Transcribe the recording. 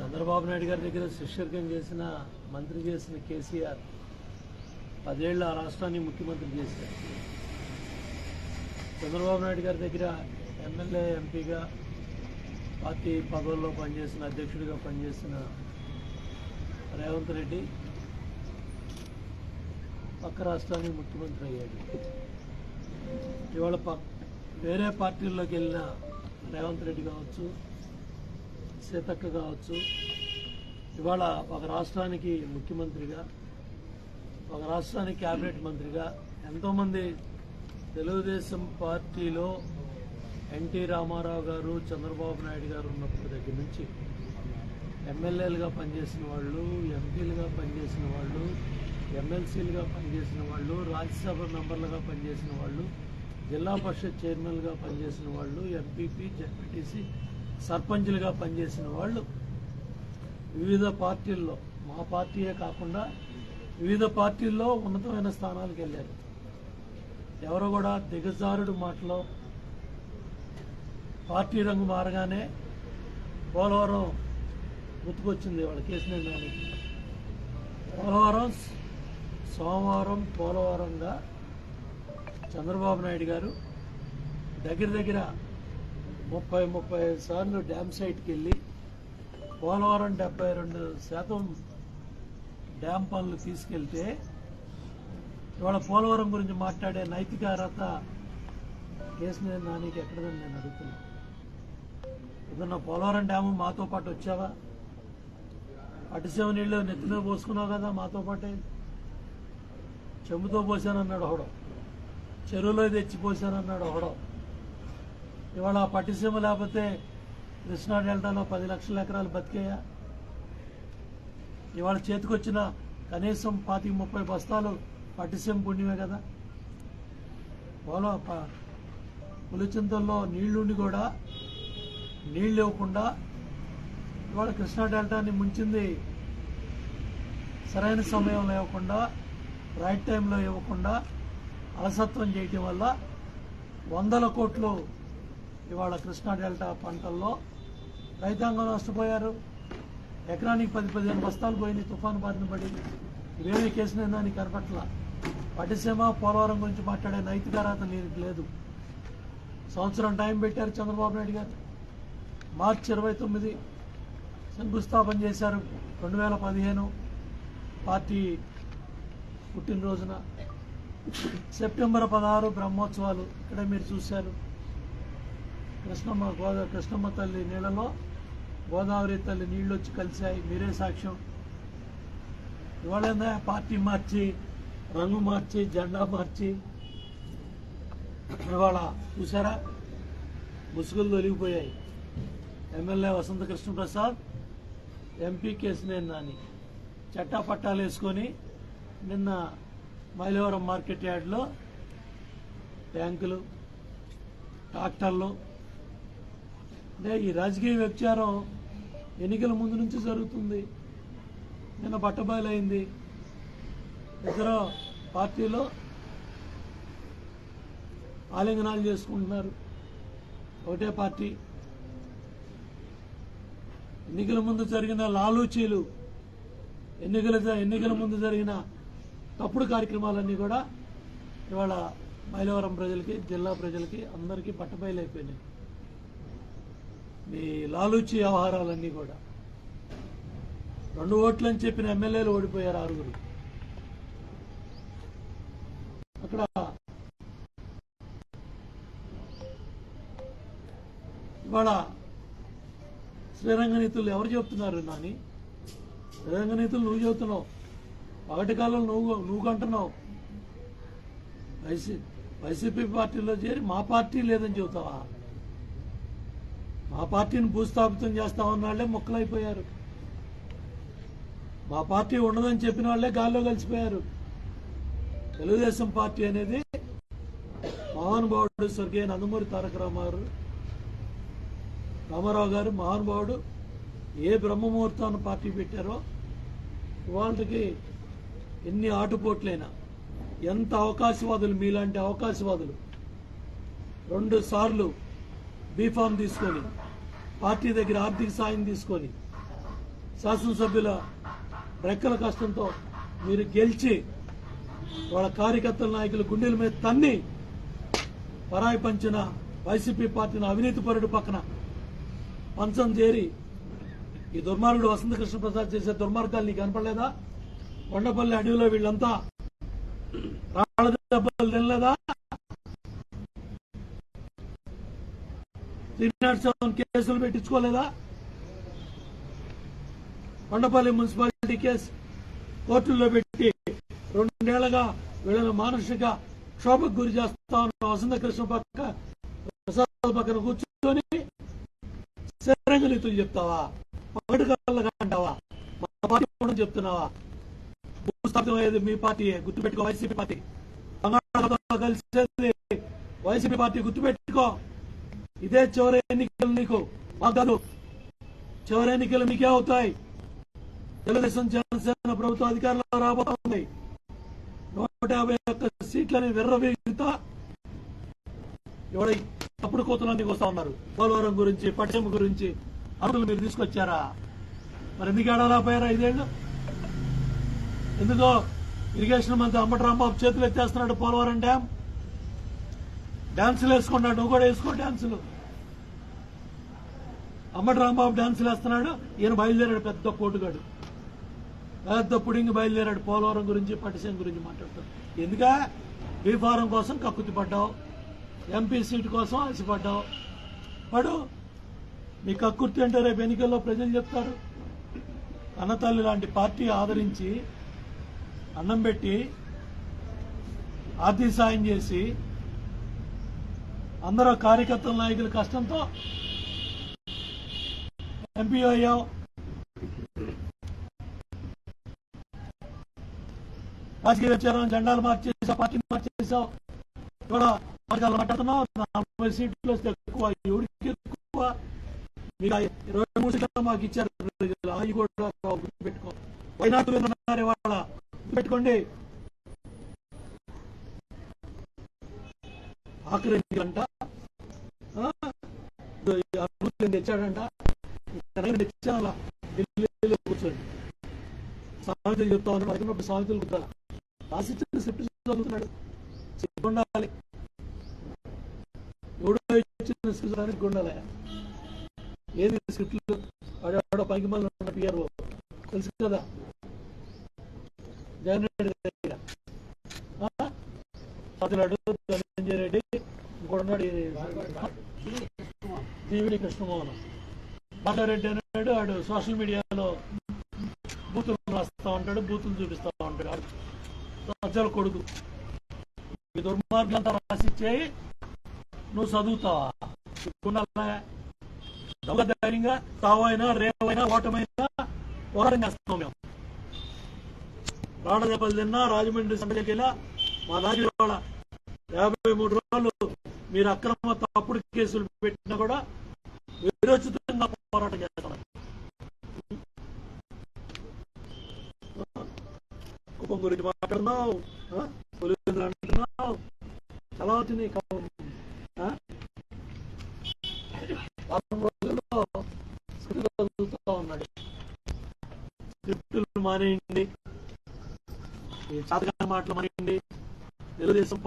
చంద్రబాబు నాయుడు గారి దగ్గర శిష్యర్గం చేసిన మంత్రి చేసిన కేసీఆర్ పదేళ్ళు ఆ రాష్ట్రాన్ని ముఖ్యమంత్రి చేశారు. చంద్రబాబు నాయుడు గారి దగ్గర ఎమ్మెల్యే ఎంపీగా పార్టీ పదవుల్లో పనిచేసిన అధ్యక్షుడిగా పనిచేసిన రేవంత్ రెడ్డి పక్క రాష్ట్రానికి ముఖ్యమంత్రి అయ్యాడు. ఇవాళ వేరే పార్టీల్లోకి వెళ్ళిన రేవంత్ రెడ్డి కావచ్చు సీతక్క కావచ్చు. ఇవాళ ఒక రాష్ట్రానికి ముఖ్యమంత్రిగా ఒక రాష్ట్రానికి క్యాబినెట్ మంత్రిగా ఎంతోమంది తెలుగుదేశం పార్టీలో ఎన్టీ రామారావు గారు చంద్రబాబు నాయుడు గారు ఉన్నప్పటి దగ్గర నుంచి ఎమ్మెల్యేలుగా పనిచేసిన వాళ్ళు ఎంపీలుగా పనిచేసిన వాళ్ళు ఎమ్మెల్సీలుగా పనిచేసిన వాళ్ళు రాజ్యసభ మెంబర్లుగా పనిచేసిన వాళ్ళు జిల్లా పరిషత్ చైర్మన్గా పనిచేసిన వాళ్ళు ఎంపీపీ జెడ్పీటీసీ సర్పంచ్లుగా పనిచేసిన వాళ్ళు వివిధ పార్టీల్లో మా పార్టీయే కాకుండా వివిధ పార్టీల్లో ఉన్నతమైన స్థానాలకు వెళ్ళారు. ఎవరు కూడా దిగజారుడు మాటలో పార్టీ రంగు మారగానే పోలవరం గుర్తుకొచ్చింది వాళ్ళ కేసినేని నానికి పోలవరం సోమవారం పోలవరంగా చంద్రబాబు నాయుడు గారు దగ్గర దగ్గర ముప్పై ముప్పై ఐదు సార్లు డ్యామ్ సైట్కి వెళ్ళి పోలవరం డెబ్బై రెండు శాతం డ్యామ్ పనులు తీసుకెళ్తే ఇవాళ పోలవరం గురించి మాట్లాడే నైతిక అర్హత మీద నానికి ఎక్కడదని నేను అడుగుతున్నా. ఏదన్నా పోలవరం డ్యాము మాతో పాటు వచ్చావా? అటుసేవ నీళ్ళు నెత్తిలో పోసుకున్నావు కదా మాతో పాటే? చెంబుతో పోసానన్నాడు ఒకడు చెరువులో తెచ్చి పోసానన్నాడు ఒకడు ఇవాళ పట్టిసీమ లేకపోతే కృష్ణా డెల్టాలో పది లక్షల ఎకరాలు బతికేయా? ఇవాళ చేతికొచ్చిన కనీసం పాతిక ముప్పై బస్తాలు పట్టిసీమ పుణ్యమే కదా? పోలో పులిచింతల్లో నీళ్ళుండి కూడా నీళ్ళు ఇవ్వకుండా ఇవాళ కృష్ణా డెల్టాని ముంచింది సరైన సమయంలో ఇవ్వకుండా రైట్ టైంలో ఇవ్వకుండా అలసత్వం చేయటం వల్ల వందల కోట్లు ఇవాళ కృష్ణా డెల్టా పంటల్లో రైతాంగం నష్టపోయారు. ఎకరానికి పది పదిహేను బస్తాలు పోయినాయి తుఫాను బారిన పడి ఇవేమీ కేసునే దానికి కనపట్ల. పటిసీమ పోలవరం గురించి మాట్లాడే నైతిక అర్హత నీకు లేదు. సంవత్సరం టైం పెట్టారు చంద్రబాబు నాయుడు గారు. మార్చి ఇరవై తొమ్మిది శంకుస్థాపన చేశారు రెండు వేల పదిహేను పార్టీ పుట్టినరోజున. సెప్టెంబర్ పదహారు బ్రహ్మోత్సవాలు ఇక్కడ మీరు చూశారు. కృష్ణమ్మ గోదా కృష్ణమ్మ తల్లి నీళ్ళలో గోదావరి తల్లి నీళ్ళు వచ్చి కలిశాయి. మీరే సాక్ష్యం. ఇవాళ ఏందా పార్టీ మార్చి రంగు మార్చి జెండా మార్చి. ఇవాళ చూసారా ముసుగులు తొలిగిపోయాయి. ఎమ్మెల్యే వసంత కృష్ణప్రసాద్ ఎంపీ కేసినేని నాని చట్టా పట్టాలు వేసుకొని నిన్న మైలవరం మార్కెట్ యార్డ్లో ట్యాంకులు ట్రాక్టర్లు అంటే ఈ రాజకీయ వ్యభిచారం ఎన్నికల ముందు నుంచి జరుగుతుంది. నిన్న బట్టబయలైంది ఇద్దరు పార్టీలో ఆలింగనాలు చేసుకుంటున్నారు. ఒకటే పార్టీ. ఎన్నికల ముందు జరిగిన లాలూచీలు ఎన్నికల ఎన్నికల ముందు జరిగిన తప్పుడు కార్యక్రమాలన్నీ కూడా ఇవాళ మైలవరం ప్రజలకి జిల్లా ప్రజలకి అందరికీ పట్టబయలైపోయినాయి. మీ లాలూచి వ్యవహారాలన్నీ కూడా. రెండు ఓట్లని చెప్పిన ఎమ్మెల్యేలు ఓడిపోయారు ఆరుగురు. అక్కడ ఇవాళ శ్రీరంగనీతులు ఎవరు చెప్తున్నారు నాని? శ్రీరంగనీతులు నువ్వు చెబుతున్నావు. పగటి కాలం నువ్వు నువ్వు కంటున్నావు. వైసీ వైసీపీ పార్టీలో చేరి మా పార్టీ లేదని చెబుతావా? మా పార్టీని భూస్థాపితం చేస్తామన్న వాళ్ళే మొక్కలైపోయారు. మా పార్టీ ఉండదని చెప్పిన వాళ్ళే గాల్లో కలిసిపోయారు. తెలుగుదేశం పార్టీ అనేది మహానుభావుడు స్వర్గీయ నందమూరి తారక రామారావు రామారావు గారు మహానుభావుడు ఏ బ్రహ్మముహూర్తాన్ని పార్టీ పెట్టారో వాళ్ళకి ఎన్ని ఆటుపోట్లైనా ఎంత అవకాశవాదులు మీలాంటి అవకాశవాదులు. రెండు సార్లు బీఫామ్ తీసుకొని పార్టీ దగ్గర ఆర్థిక సాయం తీసుకొని శాసనసభ్యుల రెక్కల కష్టంతో మీరు గెలిచి వాళ్ళ కార్యకర్తల నాయకులు గుండెల మీద తన్ని పరాయి పంచిన వైసీపీ పార్టీని అవినీతి పరుడు పక్కన పంచం చేరి ఈ దుర్మార్గుడు వసంత కృష్ణప్రసాద్ చేసే దుర్మార్గాలు నీకు కనపడలేదా? కొండపల్లి అడవిలో వీళ్ళంతా రాళ్ళ దెబ్బలు తినలేదా? త్రీ నాట్ సెవెన్ కేసులు పెట్టించుకోలేదా? కొండపల్లి మున్సిపాలిటీ కేసు కోర్టుల్లో పెట్టి రెండేళ్ళుగా వీళ్ళని మానసిక క్షోభకు గురి చేస్తా ఉన్న. వసంత కృష్ణ పక్క ప్రసాద్ పక్కన కూర్చొని శరంగనీతులు చెప్తావా? పగటి కళ్ళగా అంటావా మా పార్టీ చెప్తున్నావా? భూస్థాపితమయ్యేది మీ పార్టీ గుర్తుపెట్టుకో వైసీపీ పార్టీ. బంగాళాఖాతంలో కలిసేది వైసీపీ పార్టీ గుర్తుపెట్టుకో. ఇదే చివరి ఎన్నికలు నీకు. మాకు చివరి ఎన్నికలు మీకే అవుతాయి. తెలుగుదేశం జనసేన ప్రభుత్వం అధికారంలో రాబోతోంది. నూట యాభై ఒక్క సీట్లని విర్రవీగుతా ఎవడై తప్పుడు కోతలన్నీ వస్తా ఉన్నారు? పోలవరం గురించి పట్టిసీమ గురించి అరువులు మీరు తీసుకొచ్చారా? మరి ఎందుకు ఏడాలేకపోయారా ఐదేళ్ళు ఎందుకో ఇరిగేషన్ మంత్రి అంబటి రాంబాబు చేతులు ఎత్తేస్తున్నాడు పోలవరం డ్యామ్. డ్యాన్సులు వేసుకున్నాడు నువ్వు కూడా వేసుకో డ్యాన్సులు. అమ్మటి రాంబాబు డాన్సులు వేస్తున్నాడు. ఈయన బయలుదేరాడు పెద్ద కోటుగాడు. పెద్ద పుడింగి బయలుదేరాడు. పోలవరం గురించి పట్టిసీమ గురించి మాట్లాడతాడు. ఎందుక? బీఫారం కోసం కక్కుతి పడ్డావు. ఎంపీ సీట్ కోసం ఆశపడ్డావు పడు. మీ కక్కుర్తి అంటే రేపు ఎన్నికల్లో ప్రజలు చెప్తారు. అన్నతల్లి లాంటి పార్టీ ఆదరించి అన్నం పెట్టి ఆర్థిక సాయం చేసి అందరూ కార్యకర్తల నాయకుల కష్టంతో ఎంపీ అయ్యావు రాజకీయ వచ్చారు జెండాలు మార్చేసావు పార్టీ మార్చేసావు ఇక్కడ వర్గాలు మాట్లాడుతున్నావు నలభై సీట్లు వస్తే ఎక్కువ ఎవరికి ఎక్కువ? మీరు ఇరవై మూడు సీట్లు మాకు ఇచ్చారు అవి కూడా పెట్టుకో వైనాడు ఉన్నారు ఇవాళ. పెట్టుకోండి ఆఖరి ఎన్నికలంట తెచ్చాడంట. సామెతలు చెప్తా ఉన్నాడు అడిగినప్పుడు సామెతలు కుట్టాలి రాసిచ్చిన స్క్రిప్ట్ చదువుతున్నాడు. ఉండాలి. ఎవడో ఇచ్చిన స్క్రిప్ట్ ఉండాలి. ఏది స్క్రిప్ట్లు వాడెవడో పైకి మళ్ళీ ఉన్న పిఆర్ఓ తెలుసు కదా? జగన్ రెడ్డి దగ్గర ఆ? సాతులాడు ధనంజయ రెడ్డి ఇంకోడున్నాడు జీవిడి కృష్ణమోహన్. మాధవరెడ్డి అన్నాడు ఆడు సోషల్ మీడియాలో బూతులు రాస్తా ఉంటాడు బూతులు చూపిస్తా ఉంటాడు. ఆడు కొడుకు. ఈ దుర్మార్గంతా రాసిచ్చేయి నువ్వు చదువుతావా? సిగ్గుండాలా? తావైనా రేవైనా ఓటమైనా పోరాటం చేస్తాం మేము. రాళ్ళ దెబ్బలు తిన్నా రాజమండ్రి సంతకి వెళ్ళా మా నాయకుడు యాభై మూడు రోజులు మీరు అక్రమ తప్పుడు కేసులు పెట్టినా కూడా విరోచితంగా పోరాటం చేస్తాం కుప్పం గురించి మాట్లాడుతున్నావు ఆ? పులివెందులు అంటున్నావు చాలా వచ్చినాయి కావు. ఆ? వారం రోజుల్లో స్క్రిప్ట్ చదువుతా ఉన్నాడు స్క్రిప్టులు మానేయండి ఈ చాతకాని మాటలు మానేయండి తెలుగుదేశం